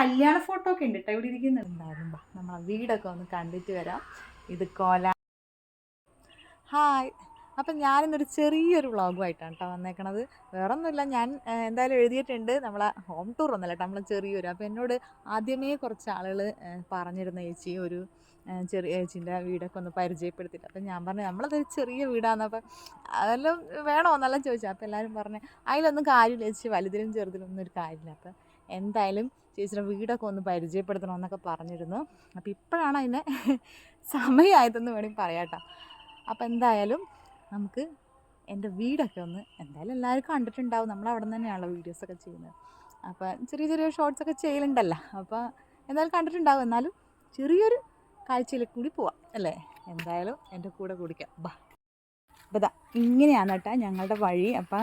കല്യാണ ഫോട്ടോ ഒക്കെ ഉണ്ട് കേട്ടോ ഇവിടെ ഇരിക്കുന്നുണ്ടായിരുന്നു നമ്മളെ വീടൊക്കെ ഒന്ന് കണ്ടിട്ട് വരാം. ഇത് കോല ഹായ് അപ്പം ഞാനിന്നൊരു ചെറിയൊരു വ്ളോഗുമായിട്ടാണ് കേട്ടോ വന്നേക്കണത്. വേറെ ഒന്നുമില്ല ഞാൻ എന്തായാലും എഴുതിയിട്ടുണ്ട്. നമ്മളെ ഹോം ടൂർ ഒന്നല്ല കേട്ടോ നമ്മളെ ചെറിയൊരു. അപ്പോൾ എന്നോട് ആദ്യമേ കുറച്ച് ആളുകൾ പറഞ്ഞിരുന്ന ചേച്ചി ഒരു ചെറിയ ചേച്ചീന്റെ വീടൊക്കെ ഒന്ന് പരിചയപ്പെടുത്തിയിട്ട്. അപ്പം ഞാൻ പറഞ്ഞു നമ്മളതൊരു ചെറിയ വീടാണ് അപ്പം അതെല്ലാം വേണോ എന്നെല്ലാം ചോദിച്ചു. അപ്പോൾ എല്ലാവരും പറഞ്ഞു അതിലൊന്നും കാര്യമില്ല ചേച്ചി വലുതിലും ചെറുതിലും ഒന്നും ഒരു കാര്യമില്ല. അപ്പം എന്തായാലും ചേച്ചിയുടെ വീടൊക്കെ ഒന്ന് പരിചയപ്പെടുത്തണം എന്നൊക്കെ പറഞ്ഞിരുന്നു. അപ്പോൾ ഇപ്പോഴാണ് അതിനെ സമയമായതെന്ന് വേണമെങ്കിൽ പറയാട്ടോ അപ്പോൾ എന്തായാലും നമുക്ക് എന്റെ വീടൊക്കെ ഒന്ന് എന്തായാലും എല്ലാവരും കണ്ടിട്ടുണ്ടാവും. നമ്മൾ അവിടെ നിന്ന് തന്നെയാണല്ലോ വീഡിയോസൊക്കെ ചെയ്യുന്നത്. അപ്പോൾ ചെറിയ ചെറിയ ഷോർട്സൊക്കെ ചെയ്യലുണ്ടല്ലോ. അപ്പോൾ എന്തായാലും കണ്ടിട്ടുണ്ടാവും. എന്നാലും ചെറിയൊരു കാഴ്ചയിലേക്ക് കൂടി പോവാം അല്ലേ? എന്തായാലും എന്റെ കൂടെ കുടിക്കാം. ബാ. അപ്പോൾ ഇതാ ഇങ്ങനെയാണ് കേട്ടോ ഞങ്ങളുടെ വഴി. അപ്പോൾ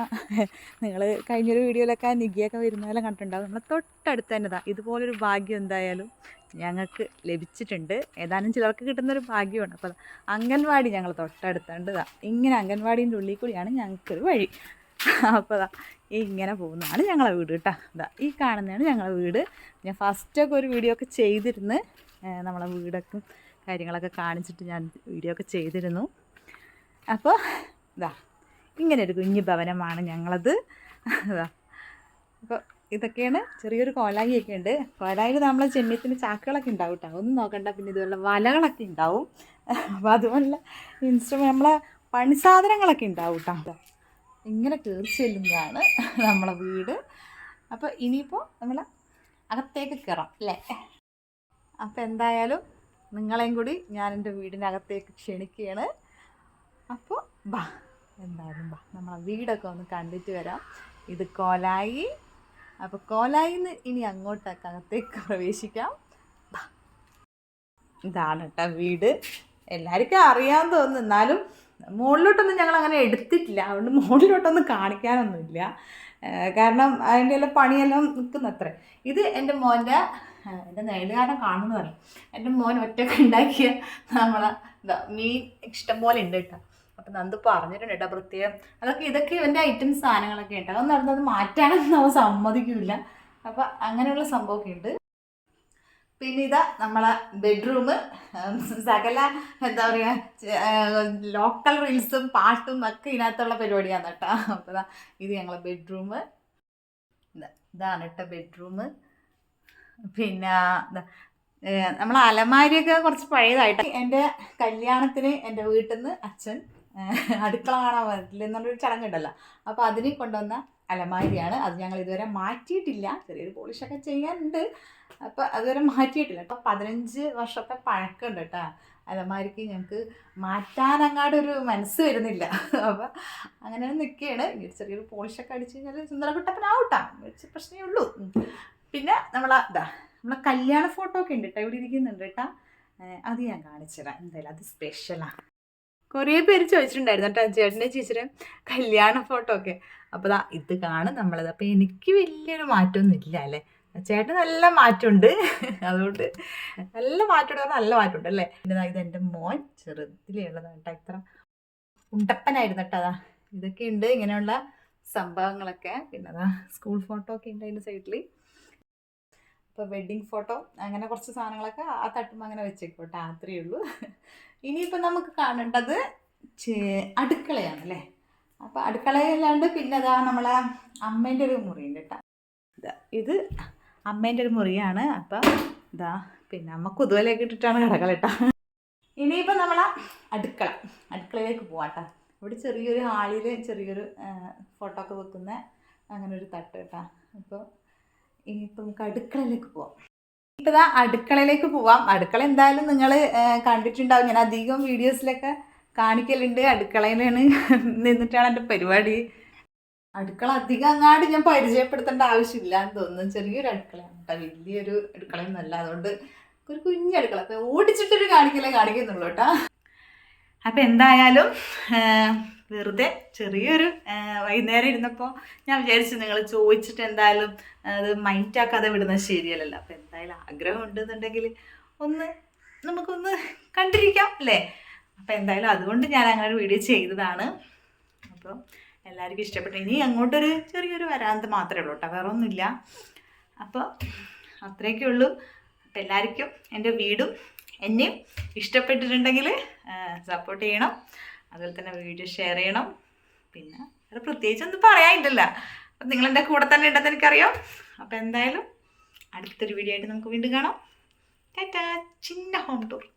നിങ്ങൾ കഴിഞ്ഞൊരു വീഡിയോയിലൊക്കെ നികിയൊക്കെ വരുന്നതെല്ലാം കണ്ടിട്ടുണ്ടാവും. നമ്മളെ തൊട്ടടുത്ത് തന്നെ ഇതാ ഇതുപോലൊരു ഭാഗ്യം എന്തായാലും ഞങ്ങൾക്ക് ലഭിച്ചിട്ടുണ്ട്. ഏതാനും ചിലർക്ക് കിട്ടുന്നൊരു ഭാഗ്യമാണ്. അപ്പോൾ അംഗൻവാടി ഞങ്ങൾ തൊട്ടടുത്തുണ്ട് ഇതാ ഇങ്ങനെ അംഗൻവാടീന്റെ ഉള്ളിൽ കൂടിയാണ് ഞങ്ങൾക്കൊരു വഴി. അപ്പോൾ അതാ ഇങ്ങനെ പോകുന്നതാണ് ഞങ്ങളെ വീട് കേട്ടോ ഇതാ ഈ കാണുന്നതാണ് ഞങ്ങളെ വീട്. ഞാൻ ഫസ്റ്റൊക്കെ ഒരു വീഡിയോ ഒക്കെ ചെയ്തിരുന്ന് നമ്മളെ വീടൊക്കെ കാര്യങ്ങളൊക്കെ കാണിച്ചിട്ട് ഞാൻ വീഡിയോ ഒക്കെ ചെയ്തിരുന്നു. അപ്പോൾ ഇതാ ഇങ്ങനെ ഒരു കുഞ്ഞു ഭവനമാണ് ഞങ്ങളത്. ഇതാ അപ്പോൾ ഇതൊക്കെയാണ് ചെറിയൊരു കോലായിയൊക്കെ ഉണ്ട്. കോലായിൽ നമ്മളെ ചെമ്മീത്തിന് ചാക്കുകളൊക്കെ ഉണ്ടാവും കേട്ടോ ഒന്നും നോക്കണ്ട പിന്നെ ഇതുപോലെ വലകളൊക്കെ ഉണ്ടാവും. അപ്പോൾ അതുപോലെ ഇൻസ്ട്രുമെന്റ് നമ്മളെ പണിസാധനങ്ങളൊക്കെ ഉണ്ടാവും കേട്ടോ ഇങ്ങനെ കയറി ചെല്ലുന്നതാണ് നമ്മളെ വീട്. അപ്പോൾ ഇനിയിപ്പോൾ നമ്മൾ അകത്തേക്ക് കയറാം അല്ലേ? അപ്പോൾ എന്തായാലും നിങ്ങളെയും കൂടി ഞാൻ എന്റെ വീടിനകത്തേക്ക് ക്ഷണിക്കുകയാണ്. അപ്പോൾ ബാ. എന്തായാലും ബാ. നമ്മളെ വീടൊക്കെ ഒന്ന് കണ്ടിട്ട് വരാം. ഇത് കോലായി. അപ്പോൾ കോലായിന്ന് ഇനി അങ്ങോട്ടൊക്കെ അകത്തേക്ക് പ്രവേശിക്കാം. ബാ. ഇതാണ് കേട്ടോ വീട്. എല്ലാവർക്കും അറിയാമെന്ന് തോന്നുന്നു. എന്നാലും മുകളിലോട്ടൊന്നും ഞങ്ങൾ അങ്ങനെ എടുത്തിട്ടില്ല. അതുകൊണ്ട് മുകളിലോട്ടൊന്നും കാണിക്കാനൊന്നുമില്ല. കാരണം അതിന്റെ എല്ലാം പണിയെല്ലാം നിൽക്കുന്നത്രേ. ഇത് എന്റെ മോന്റെ എന്റെ നേടുകാരനെ കാണുന്നതല്ല എന്റെ മോൻ ഒറ്റയ്ക്ക് ഉണ്ടാക്കിയ നമ്മളെ മീൻ ഇഷ്ടംപോലെ ഉണ്ട് കേട്ടോ അപ്പം നന്ദ് പറഞ്ഞിട്ടുണ്ട് കേട്ടോ പ്രത്യേകം. അതൊക്കെ ഇതൊക്കെ ഇവന്റെ ഐറ്റം സാധനങ്ങളൊക്കെ ഉണ്ട് അതൊന്നും നടന്നത് മാറ്റാനൊന്നും അവൻ സമ്മതിക്കില്ല അപ്പം അങ്ങനെയുള്ള സംഭവമൊക്കെ ഉണ്ട്. പിന്നെ ഇതാ നമ്മളെ ബെഡ്റൂം സകല എന്താ പറയുക ലോക്കൽ റീൽസും പാട്ടും ഒക്കെ ഇതിനകത്തുള്ള പരിപാടിയാണ് കേട്ടോ. അപ്പോൾ ഇതാ ഞങ്ങളെ ബെഡ്റൂം ഇതാണ് കേട്ടോ ബെഡ്റൂം പിന്നെ നമ്മളെ അലമാരിയൊക്കെ കുറച്ച് പഴയതായിട്ട്. എന്റെ കല്യാണത്തിന് എന്റെ വീട്ടിൽ നിന്ന് അച്ഛൻ അടുക്കള കാണാൻ പറ്റില്ല എന്നുള്ളൊരു ചടങ്ങുണ്ടല്ലോ. അപ്പോൾ അതിനെ കൊണ്ടുവന്ന അലമാരിയാണ്. അത് ഞങ്ങൾ ഇതുവരെ മാറ്റിയിട്ടില്ല. ചെറിയൊരു പോളിഷൊക്കെ ചെയ്യാനുണ്ട്. അപ്പോൾ അതുവരെ മാറ്റിയിട്ടില്ല. അപ്പോൾ പതിനഞ്ച് വർഷത്തെ പഴക്കമുണ്ട് കേട്ടോ. അലമാരിക്ക് ഞങ്ങൾക്ക് മാറ്റാനങ്ങാടൊരു മനസ്സ് വരുന്നില്ല. അപ്പോൾ അങ്ങനെ നിൽക്കുകയാണ് ചെറിയൊരു പോളിഷൊക്കെ അടിച്ച് കഴിഞ്ഞാൽ സുന്ദരകുട്ടപ്പനാവട്ടാ വെച്ച് പ്രശ്നമേ ഉള്ളൂ. പിന്നെ നമ്മളെ ഇതാ നമ്മളെ കല്യാണ ഫോട്ടോ ഒക്കെ ഉണ്ട് കേട്ടോ. ഇവിടെ ഇരിക്കുന്നുണ്ട് കേട്ടോ. അത് ഞാൻ കാണിച്ചു തരാം എന്തായാലും അത് സ്പെഷ്യലാണ് കുറേ പേര് ചോദിച്ചിട്ടുണ്ടായിരുന്നു കേട്ടോ ചേട്ടന്റെ ചേച്ചിയുടെ കല്യാണ ഫോട്ടോ ഒക്കെ. അപ്പോൾ ദാ ഇത് കാണും നമ്മളത്. അപ്പോൾ എനിക്ക് വലിയൊരു മാറ്റമൊന്നും ഇല്ല അല്ലേ? ചേട്ടൻ നല്ല മാറ്റമുണ്ട്. അതുകൊണ്ട് നല്ല മാറ്റമുണ്ട്. നല്ല മാറ്റമുണ്ട് അല്ലേ? ഇത് എന്റെ മോൻ ചെറുതിലുള്ളതാണ് കേട്ടോ ഇത്ര ഉണ്ടപ്പനായിരുന്നു കേട്ടോ അതാ ഇതൊക്കെ ഉണ്ട്. ഇങ്ങനെയുള്ള സംഭവങ്ങളൊക്കെ. പിന്നെ അതാ സ്കൂൾ ഫോട്ടോ ഒക്കെ ഉണ്ട് അതിന്റെ സൈഡിൽ അപ്പോൾ വെഡ്ഡിങ് ഫോട്ടോ അങ്ങനെ കുറച്ച് സാധനങ്ങളൊക്കെ ആ തട്ടുമ്പോൾ അങ്ങനെ വെച്ചേക്കോട്ടെ അത്രയേ ഉള്ളൂ. ഇനിയിപ്പോൾ നമുക്ക് കാണേണ്ടത് അടുക്കളയാണ് അല്ലേ? അപ്പോൾ അടുക്കളയല്ലാണ്ട് പിന്നെ അതാ നമ്മളെ അമ്മേന്റെ ഒരു മുറിയുണ്ട് കേട്ടോ. ഇതാ അമ്മേന്റെ ഒരു മുറിയാണ്. അപ്പം ഇതാ പിന്നെ അമ്മ കുതുവലേക്ക് ഇട്ടിട്ടാണ് കിടക്കൽ കേട്ടോ. ഇനിയിപ്പോൾ നമ്മളെ അടുക്കള അടുക്കളയിലേക്ക് പോവാം കേട്ടോ. ഇവിടെ ചെറിയൊരു ഹാളിൽ ചെറിയൊരു ഫോട്ടോ ഒക്കെ വെക്കുന്ന അങ്ങനെ ഒരു തട്ട് കേട്ടോ. അപ്പോൾ ഇനിയിപ്പോൾ നമുക്ക് അടുക്കളയിലേക്ക് പോവാം. ഇപ്പം ഇതാ അടുക്കളയിലേക്ക് പോവാം. അടുക്കള എന്തായാലും നിങ്ങൾ കണ്ടിട്ടുണ്ടാവും. ഞാൻ അധികം വീഡിയോസിലൊക്കെ കാണിക്കലുണ്ട്. അടുക്കളയിലാണ് നിന്നിട്ടാണ് എന്റെ പരിപാടി. അടുക്കള അധികം അങ്ങാട് ഞാൻ പരിചയപ്പെടുത്തേണ്ട ആവശ്യമില്ല എന്ന് തോന്നുന്നു. ചെറിയൊരു അടുക്കളയാണ് കേട്ടോ. വലിയൊരു അടുക്കളയൊന്നുമല്ല അതുകൊണ്ട് ഒരു കുഞ്ഞു അടുക്കള. അപ്പം ഓടിച്ചിട്ടൊരു കാണിക്കലേ കാണിക്കുന്നുള്ളൂ കേട്ടോ. അപ്പം എന്തായാലും വെറുതെ ചെറിയൊരു വൈകുന്നേരം ഇരുന്നപ്പോൾ ഞാൻ വിചാരിച്ചു നിങ്ങൾ ചോദിച്ചിട്ട് എന്തായാലും അത് മൈൻഡ് ആക്കാതെ വിടുന്നത് ശരിയല്ലല്ലോ. അപ്പം എന്തായാലും ആഗ്രഹം ഉണ്ടെന്നുണ്ടെങ്കിൽ ഒന്ന് നമുക്കൊന്ന് കണ്ടിരിക്കാം അല്ലേ? അപ്പം എന്തായാലും അതുകൊണ്ട് ഞാൻ അങ്ങനെ ഒരു വീഡിയോ ചെയ്തതാണ്. അപ്പോൾ എല്ലാവർക്കും ഇഷ്ടപ്പെട്ടു. ഇനി അങ്ങോട്ടൊരു ചെറിയൊരു വരാന്ത് മാത്രമേ ഉള്ളൂ കേട്ടോ. വേറെ ഒന്നുമില്ല. അപ്പോൾ അത്രയൊക്കെ ഉള്ളൂ. അപ്പം എല്ലാവർക്കും എന്റെ വീടും എന്നെയും ഇഷ്ടപ്പെട്ടിട്ടുണ്ടെങ്കിൽ സപ്പോർട്ട് ചെയ്യണം. അതുപോലെ തന്നെ വീഡിയോ ഷെയർ ചെയ്യണം. പിന്നെ വേറെ പ്രത്യേകിച്ച് ഒന്നും പറയാനില്ല അപ്പം നിങ്ങളെന്റെ കൂടെ തന്നെ ഉണ്ടെന്ന് എനിക്കറിയാം. അപ്പോൾ എന്തായാലും അടുത്തൊരു വീഡിയോ ആയിട്ട് നമുക്ക് വീണ്ടും കാണാം. ടാറ്റാ. ചിന്ന ഹോം ടൂർ.